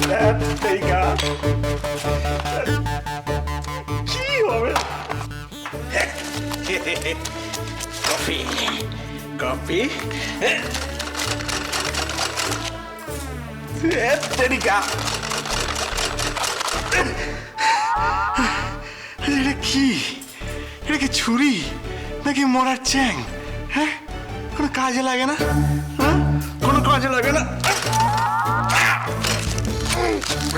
তেরিকা কি হবে coffee coffee তেরিকা এটা কি এটা কি ছুরি নাকি মরার চ্যাং হ্যাঁ কোনো কাজে লাগে না হ্যাঁ কোনো কাজে লাগে না কি?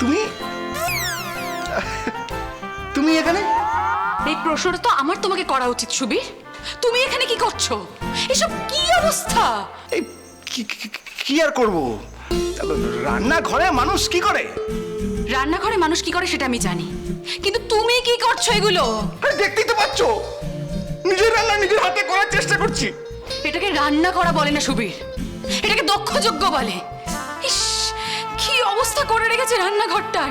তুমি? তুমি এখানে? এই প্রশ্নটা তো আমার তোমাকে করা উচিত সুবীর। তুমি এখানে কি করছ? এসব কি অবস্থা? এই কি- আর করব? রান্নাঘরে মানুষ কি করে? রান্নাঘরে মানুষ কি করে সেটা আমি জানি। কিন্তু তুমি কি করছ এগুলো? আরে দেখতেই তো পাচ্ছ। নিজের রান্না নিজের হাতে করার চেষ্টা করছি। এটাকে রান্না করা বলে না সুবীর। এটাকে দক্ষযোগ্য বলে। ইস কি অবস্থা করে রেখেছে রান্নাঘরটার।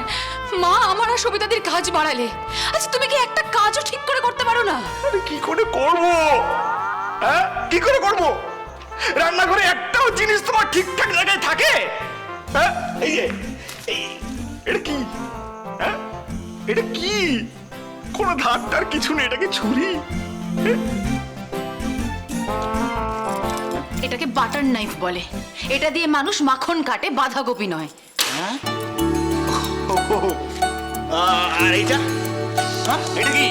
মা আমার আর সবিতাদের কাজ বাড়ালে। আচ্ছা তুমি কি একটা কাজও ঠিক করে করতে পারো না? আরে কি করে করব? হ্যাঁ কি করে করব? রান্নাঘরে একটাও জিনিস তোমার ঠিকঠাক জায়গায় থাকে? হ্যাঁ? এই যে এটা কি? হ্যাঁ? এটা কি? কোনো ধারটার কিছু নেই এটা কি ছুরি? এটাকে বাটার নাইফ বলে। এটা দিয়ে মানুষ মাখন কাটে বাঁধাকপি নয়। আ- আর এইটা? হ্যাঁ? এটা কি?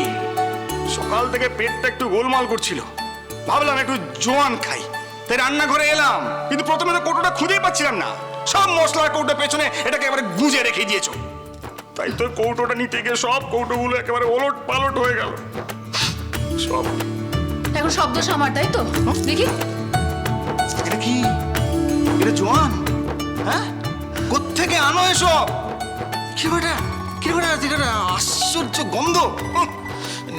সকাল থেকে পেটটা একটু গোলমাল করছিল। ভাবলাম একটু জোয়ান খাই। তাই রান্নাঘরে এলাম। কিন্তু প্রথমে তো কৌটোটা খুঁজেই পাচ্ছিলাম না। সব মশলার কৌটো পেছনে এটাকে একেবারে গুঁজে রেখে দিয়েছ। তাই তো কৌটোটা নিতে গিয়ে সব কৌটোগুলো একেবারে ওলট পালট হয়ে গেল। সব। এখন শব্দ আমার তাই তো? দেখি। এটা কি? এটা জোয়ান? হ্যাঁ? কোত্থেকে আনো এসব? কি বেটা কি বেটা এটা আশ্চর্য গন্ধ।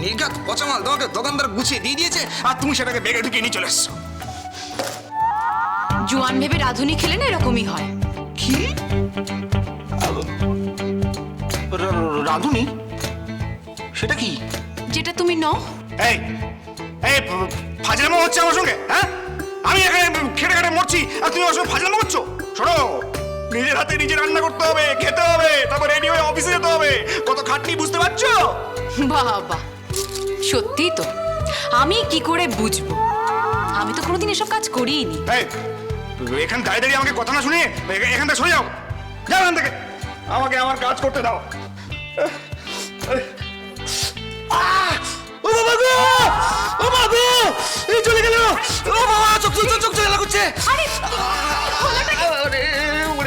নির্ঘাত পচা মাল তোমাকে দোকানদার গুছিয়ে দিয়ে দিয়েছে আর তুমি সেটাকে বেগে ঢুকিয়ে নিয়ে চলে এসছো। জোয়ান ভেবে রাধুনি খেলে না এরকমই হয়। কি? রাঁধুনি? সেটা কি? যেটা তুমি নও। এই এই ফাজলামো হচ্ছে আমার সঙ্গে হ্যাঁ? আমি এখানে খেটে খেটে মরছি আর তুমি আমার সঙ্গে ফাজলামো করছ? শোনো নিজের হাতে নিজে রান্না করতে হবে খেতে হবে তারপর রেডি হয়ে অফিসে যেতে হবে। কত খাটনি বুঝতে পারছ? বাবা সত্যি তো। আমি কি করে বুঝব? আমি তো কোনোদিন এসব কাজ করিনি এখান দাঁড়িয়ে দাঁড়িয়ে আমাকে কথা না শুনিয়ে এ- এখান থেকে সরে যাও। যাও এখান থেকে। আমাকে আমার কাজ করতে দাও! ও বাবা গো! ও বাবা গো! এই চলে গেল। ও বাবা চোখ চোখ চোখ চোখ করছে। আরে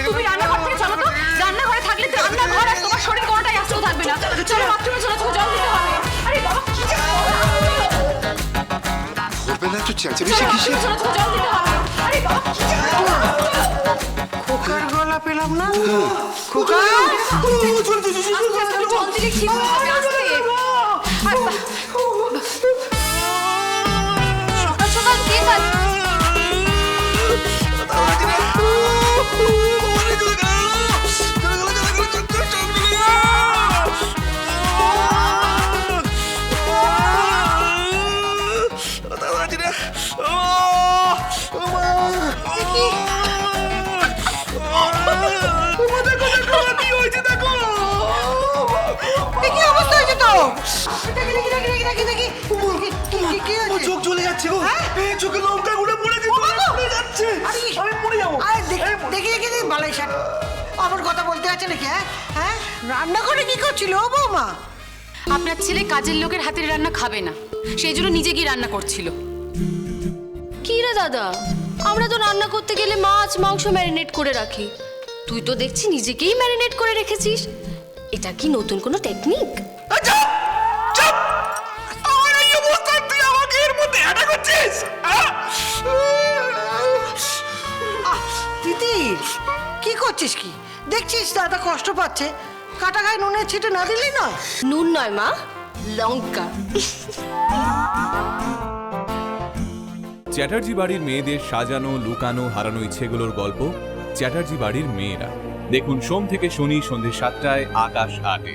তুমি রান্নাঘর থেকে চলো তো। রান্নাঘরে থাকলে তো রান্নাঘর আর তোমার শরীর কোনোটাই আসতেও থাকবে না। চলো বাথরুমে চলো তো জল দিতে হবে। আরে বাবা কি যে করবে না একটু চেঁচে চলো বেশি বাথরুমে চলো তো জল দিতে হবে। খোকা আস্তে আস্তে জল দিলে ঠিক হবে আস্তে আর বা- সকাল আমার কথা বলতে আছে নাকি হ্যাঁ? হ্যাঁ? রান্না করে কি করছিল ও বৌমা? আপনার ছেলে কাজের লোকের হাতের রান্না খাবে না। সেই জন্য নিজে গিয়ে রান্না করছিল। কি রে দাদা? আমরা তো রান্না করতে গেলে মাছ মাংস ম্যারিনেট করে রাখি। তুই তো দেখছি নিজেকেই ম্যারিনেট করে রেখেছিস। এটা কি নতুন কোনো টেকনিক? কি করছিস কি? দেখছিস দাদা কষ্ট পাচ্ছে? কাটা গায়ে নুনের ছিটে না দিলি নয় নুন নয় মা লঙ্কা। চ্যাটার্জি বাড়ির মেয়েদের সাজানো লুকানো হারানো ইচ্ছেগুলোর গল্প চ্যাটার্জি বাড়ির মেয়েরা। দেখুন সোম থেকে শনি সন্ধ্যে সাতটায় আকাশ আটে।